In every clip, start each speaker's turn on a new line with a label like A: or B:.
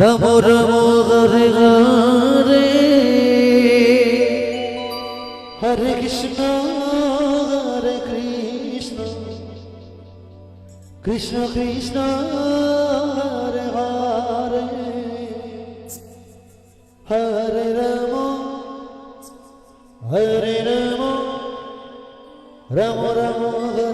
A: রম রম হরে হরে হরে কৃষ্ণ হরে কৃষ্ণ কৃষ্ণ কৃষ্ণ হরে হরে হরে রাম হরে রাম রাম রাম হরে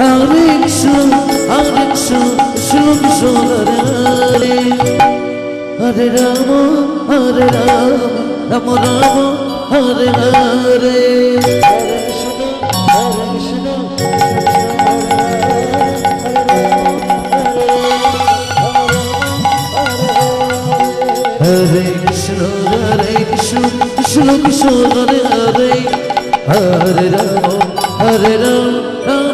A: হারিক সুর হারিক সুর সুর সুর রে হরে রাম হরে রাম রাম রাম হরে হরে হরে কৃষ্ণ হরে কৃষ্ণ কৃষ্ণ কৃষ্ণ হরে হরে হরে রাম হরে রাম রাম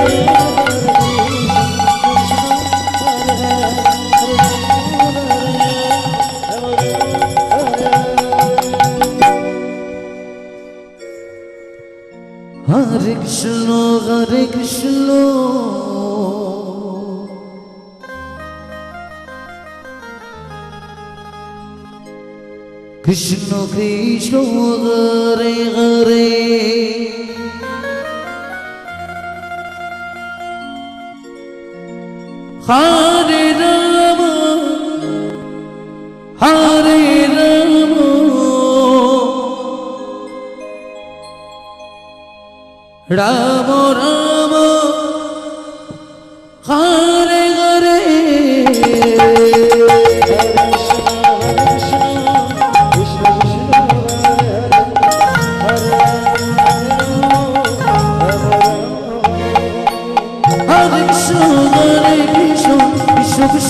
A: কৃষ্ণ কৃষ্ণ কৃষ্ণ রে হরে হরে রাম হরে রাম রাম